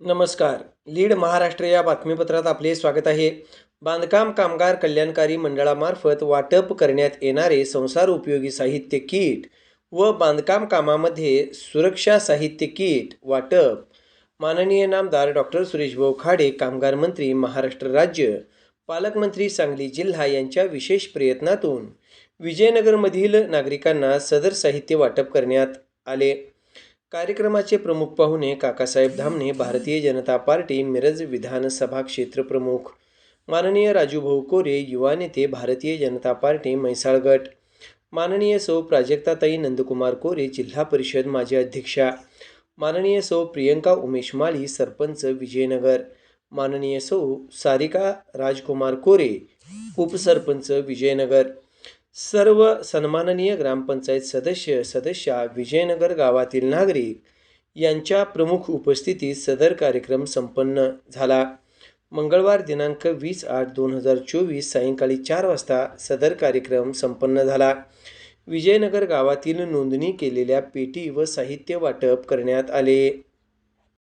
नमस्कार. लीड महाराष्ट्र या बातमीपत्रात आपले स्वागत आहे. बांधकाम कामगार कल्याणकारी मंडळामार्फत वाटप करण्यात येणारे संसार उपयोगी साहित्य किट व बांधकाम कामामध्ये सुरक्षा साहित्य किट वाटप. माननीय नामदार डॉक्टर सुरेशभाऊ खाडे कामगार मंत्री महाराष्ट्र राज्य पालकमंत्री सांगली जिल्हा यांच्या विशेष प्रयत्नातून विजयनगरमधील नागरिकांना सदर साहित्य वाटप करण्यात आले. कार्यक्रमाचे प्रमुख पाहुणे काकासाहेब धामणे भारतीय जनता पार्टी मिरज विधानसभा क्षेत्र प्रमुख. माननीय राजूभाऊ कोरे युवा नेते भारतीय जनता पार्टी म्हैसाळ गट. माननीय सौ प्राजक्ताताई नंदकुमार कोरे जिल्हा परिषद माजी अध्यक्षा. माननीय सौ प्रियंका उमेश माळी सरपंच विजयनगर. माननीय सौ सारिका राजकुमार कोरे उपसरपंच विजयनगर. सर्व सन्माननीय ग्रामपंचायत सदस्य सदस्या विजयनगर गावातील नागरिक यांच्या प्रमुख उपस्थितीत सदर कार्यक्रम संपन्न झाला. मंगळवार दिनांक वीस आठ दोन हजार चोवीस सायंकाळी चार वाजता सदर कार्यक्रम संपन्न झाला. विजयनगर गावातील नोंदणी केलेल्या पेटी व साहित्य वाटप करण्यात आले.